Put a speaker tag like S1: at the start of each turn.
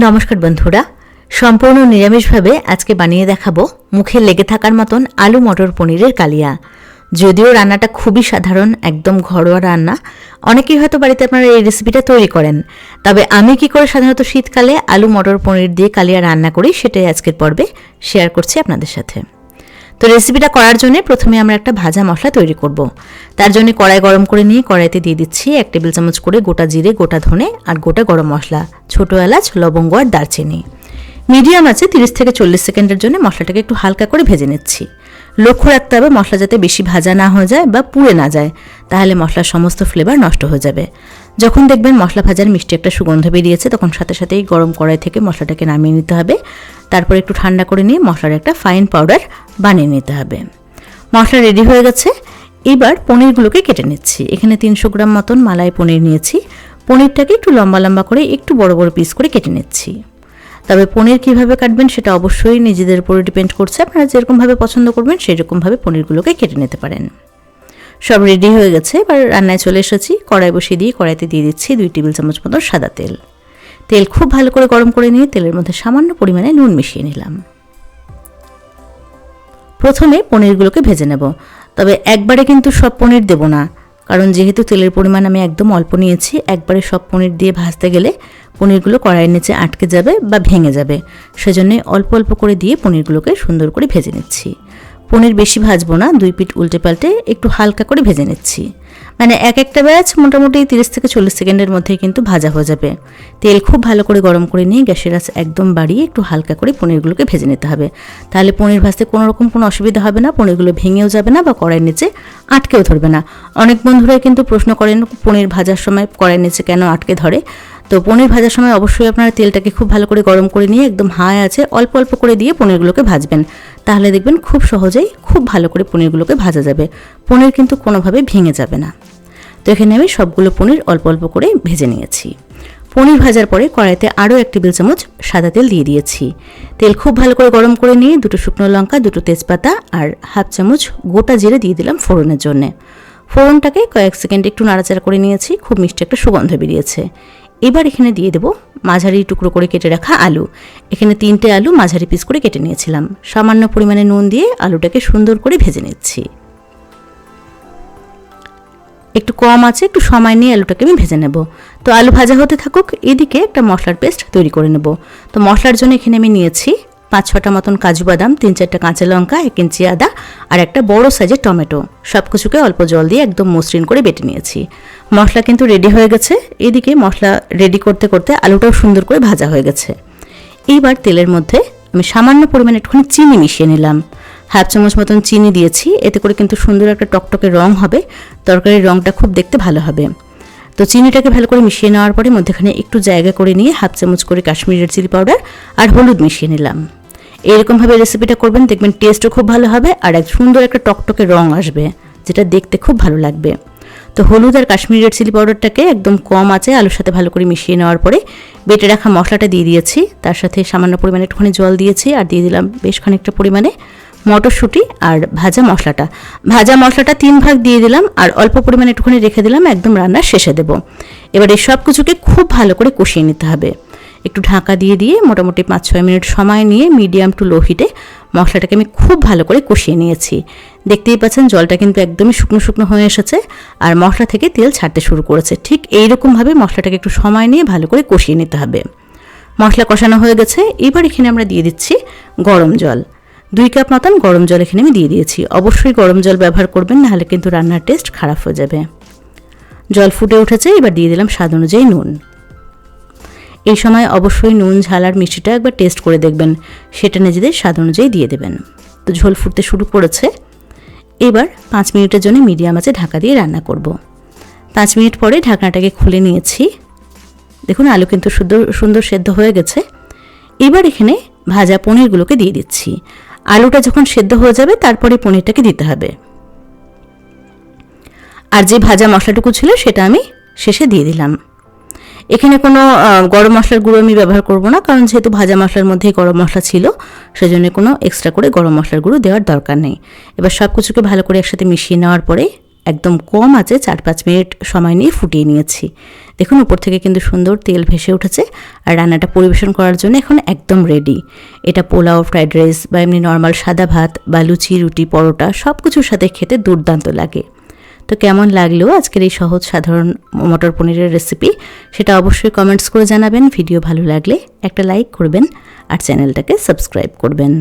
S1: নমস্কার বন্ধুরা। সম্পূর্ণ নিরামিষভাবে আজকে বানিয়ে দেখাবো মুখে লেগে থাকার মতন আলু মটর পনিরের কালিয়া। যদিও রান্নাটা খুবই সাধারণ, একদম ঘরোয়া রান্না, অনেকেই হয়তো বাড়িতে আপনারা এই রেসিপিটা তৈরি করেন। তবে আমি কি করে সাধারণত শীতকালে আলু মটর পনির দিয়ে কালিয়া রান্না করি, সেটাই আজকের পর্বে শেয়ার করছি আপনাদের সাথে। তো রেসিপিটা করার জন্য প্রথমে আমরা একটা ভাজা মশলা তৈরি করব। তার জন্য কড়াই গরম করে নিয়ে কড়াইতে দিয়ে দিচ্ছি এক টেবিল চামচ করে গোটা জিরে, গোটা ধনে আর গোটা গরম মশলা, ছোটো এলাচ, লবঙ্গ আর দারচিনি। মিডিয়াম আছে তিরিশ থেকে চল্লিশ সেকেন্ডের জন্য মশলাটাকে একটু হালকা করে ভেজে নিচ্ছি। লক্ষ্য রাখতে হবে মশলা যাতে বেশি ভাজা না হয়ে যায় বা পুড়ে না যায়, তাহলে মশলার সমস্ত ফ্লেভার নষ্ট হয়ে যাবে। যখন দেখবেন মশলা ভাজার মিষ্টি একটা সুগন্ধ বেরিয়েছে, তখন সাথে সাথেই গরম কড়াই থেকে মশলাটাকে নামিয়ে নিতে হবে। তারপর একটু ঠান্ডা করে নিয়ে মশলার একটা ফাইন পাউডার বানিয়ে নিতে হবে। মশলা রেডি হয়ে গেছে। এবার পনিরগুলোকে কেটে নিচ্ছি। এখানে তিনশো গ্রাম মতন মালাই পনির নিয়েছি। পনিরটাকে একটু লম্বা লম্বা করে একটু বড় বড় পিস করে কেটে নিচ্ছি। তবে পনির কীভাবে কাটবেন সেটা অবশ্যই নিজেদের উপরে ডিপেন্ড করছে। আপনারা যেরকমভাবে পছন্দ করবেন, সেরকমভাবে পনিরগুলোকে কেটে নিতে পারেন। সব রেডি হয়ে গেছে। এবার রান্নায় চলে এসেছি। কড়াই বসিয়ে দিয়ে কড়াইতে দিয়ে দিচ্ছি দুই টেবিল চামচ মতো সাদা তেল। তেল খুব ভালো করে গরম করে নিয়ে তেলের মধ্যে সামান্য পরিমাণে নুন মিশিয়ে নিলাম। প্রথমে পনিরগুলোকে ভেজে নেব। তবে একবারে কিন্তু সব পনির দেব না। কারণ যেহেতু তেলের পরিমাণ আমি একদম অল্প নিয়েছি, একবারে সব পনির দিয়ে ভাজতে গেলে পনিরগুলো কড়াইয়ের নিচে আটকে যাবে বা ভেঙে যাবে। সেজন্য অল্প অল্প করে দিয়ে পনিরগুলোকে সুন্দর করে ভেজে নিচ্ছি। পনির বেশি ভাজবো না, দুই পিঠ উল্টে পাল্টে একটু হালকা করে ভেজে নিচ্ছি। মানে এক একটা ব্যাচ মোটামুটি তিরিশ থেকে চল্লিশ সেকেন্ডের মধ্যেই কিন্তু ভাজা হয়ে যাবে। তেল খুব ভালো করে গরম করে নিয়ে গ্যাসের আঁচ একদম বাড়িয়ে একটু হালকা করে পনিরগুলোকে ভেজে নিতে হবে। তাহলে পনির ভাজতে কোনো রকম কোনো অসুবিধা হবে না, পনিরগুলো ভেঙেও যাবে না বা কড়াইয়ের নিচে আটকেও ধরবে না। অনেক বন্ধুরাই কিন্তু প্রশ্ন করেন, পনির ভাজার সময় কড়াইয়ের নিচে কেন আটকে ধরে? তো পনির ভাজার সময় অবশ্যই আপনারা তেলটাকে খুব ভালো করে গরম করে নিয়ে একদম হাই আছে অল্প অল্প করে দিয়ে পনিরগুলোকে ভাজবেন। তাহলে দেখবেন খুব সহজেই খুব ভালো করে পনিরগুলোকে ভাজা যাবে। পনির কিন্তু কোনোভাবে ভেঙে যাবে না। তো এখানে আমি সবগুলো পনির অল্প অল্প করে ভেজে নিয়েছি। পনির ভাজার পরে কড়াইতে আরও এক টেবিল চামচ সাদা তেল দিয়ে দিয়েছি। তেল খুব ভালো করে গরম করে নিয়ে দুটো শুকনো লঙ্কা, দুটো তেজপাতা আর হাফ চামচ গোটা জিরে দিয়ে দিলাম ফোড়নের জন্যে। ফোড়নটাকে কয়েক সেকেন্ড একটু নাড়াচাড়া করে নিয়েছি। খুব মিষ্টি একটা সুগন্ধ বেরিয়েছে। এবার এখানে দিয়ে দেবো মাঝারি টুকরো করে কেটে রাখা আলু। এখানে তিনটে আলু মাঝারি পিস করে কেটে নিয়েছিলাম। সামান্য পরিমাণে নুন দিয়ে আলুটাকে সুন্দর করে ভেজে নিচ্ছি। একটু কম আছে, একটু সময় নিয়ে আলুটাকে আমি ভেজে নেব। তো আলু ভাজা হতে থাকুক, এদিকে একটা মশলার পেস্ট তৈরি করে নেব। তো মশলার জন্য এখানে আমি নিয়েছি পাঁচ ছটা মতন কাজু বাদাম, তিন চারটা কাঁচা লঙ্কা, এক ইঞ্চি আদা আর একটা বড় সাইজের টমেটো। সব কিছুকে অল্প জল দিয়ে একদম মসৃণ করে বেটে নিয়েছি। মশলা কিন্তু রেডি হয়ে গেছে। এদিকে মশলা রেডি করতে করতে আলুটাও সুন্দর করে ভাজা হয়ে গেছে। এইবার তেলের মধ্যে আমি সামান্য পরিমাণে একটুখানি চিনি মিশিয়ে নিলাম। হাফ চামচ মতন চিনি দিয়েছি, এতে করে কিন্তু সুন্দর একটা টকটকে রং হবে, তরকারির রংটা খুব দেখতে ভালো হবে। তো চিনিটাকে ভালো করে মিশিয়ে নেওয়ার পরে মধ্যেখানে একটু জায়গা করে নিয়ে হাফ চামচ করে কাশ্মীরের চিলি পাউডার আর হলুদ মিশিয়ে নিলাম। এরকমভাবে রেসিপিটা করবেন, দেখবেন টেস্টও খুব ভালো হবে আর এক সুন্দর একটা টকটকে রং আসবে, যেটা দেখতে খুব ভালো লাগবে। তো হলুদ আর কাশ্মীরি রেড চিলি পাউডারটাকে একদম কম আছে আলুর সাথে ভালো করে মিশিয়ে নেওয়ার পরে বেটে রাখা মশলাটা দিয়ে দিয়েছি। তার সাথে সামান্য পরিমাণে একটুখানি জল দিয়েছি আর দিয়ে দিলাম বেশ খানিকটা পরিমাণে মটরশুঁটি আর ভাজা মশলাটা। ভাজা মশলাটা তিন ভাগ দিয়ে দিলাম আর অল্প পরিমাণে একটুখানি রেখে দিলাম, একদম রান্নার শেষে দেবো। এবার এই সব কিছুকে খুব ভালো করে কষিয়ে নিতে হবে। একটু ঢাকা দিয়ে দিয়ে মোটামুটি পাঁচ, ছয় মিনিট সময় নিয়ে মিডিয়াম টু লো হিটে মশলাটাকে আমি খুব ভালো করে কষিয়ে নিয়েছি। দেখতেই পাচ্ছেন জলটা কিন্তু একদমই শুকনো শুকনো হয়ে এসেছে আর মশলা থেকে তেল ছাড়তে শুরু করেছে। ঠিক এইরকমভাবে মশলাটাকে একটু সময় নিয়ে ভালো করে কষিয়ে নিতে হবে। মশলা কষানো হয়ে গেছে। এবার এখানে আমরা দিয়ে দিচ্ছি গরম জল। দুই কাপ মতন গরম জল এখানে আমি দিয়ে দিয়েছি। অবশ্যই গরম জল ব্যবহার করবেন, নাহলে কিন্তু রান্নার টেস্ট খারাপ হয়ে যাবে। জল ফুটে উঠেছে। এবার দিয়ে দিলাম স্বাদ অনুযায়ী নুন। এই সময় অবশ্যই নুন, ঝাল আর মিষ্টিটা একবার টেস্ট করে দেখবেন। সেটা নিজেদের স্বাদ অনুযায়ী দিয়ে দেবেন। তো ঝোল ফুটতে শুরু করেছে। এবার পাঁচ মিনিটের জন্য মিডিয়াম আছে ঢাকা দিয়ে রান্না করব। পাঁচ মিনিট পরে ঢাকনাটাকে খুলে নিয়েছি। দেখুন, আলু কিন্তু সুন্দর সুন্দর সেদ্ধ হয়ে গেছে। এবার এখানে ভাজা পনিরগুলোকে দিয়ে দিচ্ছি। আলুটা যখন সেদ্ধ হয়ে যাবে, তারপরে পনিরটাকে দিতে হবে। আর যে ভাজা মশলাটুকু ছিল, সেটা আমি শেষে দিয়ে দিলাম। এখানে কোনো গরম মশলার গুঁড়ো আমি ব্যবহার করব না, কারণ যেহেতু ভাজা মশলার মধ্যেই গরম মশলা ছিল, সেজন্য কোনো এক্সট্রা করে গরম মশলার গুঁড়ো দেওয়ার দরকার নেই। এবার সব কিছুকে ভালো করে একসাথে মিশিয়ে নেওয়ার পরে একদম কম আছে চার পাঁচ মিনিট সময় নিয়ে ফুটিয়ে নিয়েছি। দেখুন, উপর থেকে কিন্তু সুন্দর তেল ভেসে উঠেছে, আর রান্নাটা পরিবেশন করার জন্য এখন একদম রেডি এটা পোলাও ফ্রাইড রাইস বা এমনি নর্মাল সাদা ভাত বা লুচি, রুটি, পরোটা সব কিছুর সাথে খেতে দুর্দান্ত লাগে। তো কেমন লাগল আজকের এই সহজ সাধারণ মটর পনিরের রেসিপি সেটা অবশ্যই কমেন্টস করে জানাবেন। ভিডিও ভালো লাগলে একটা লাইক করবেন আর চ্যানেলটাকে সাবস্ক্রাইব করবেন।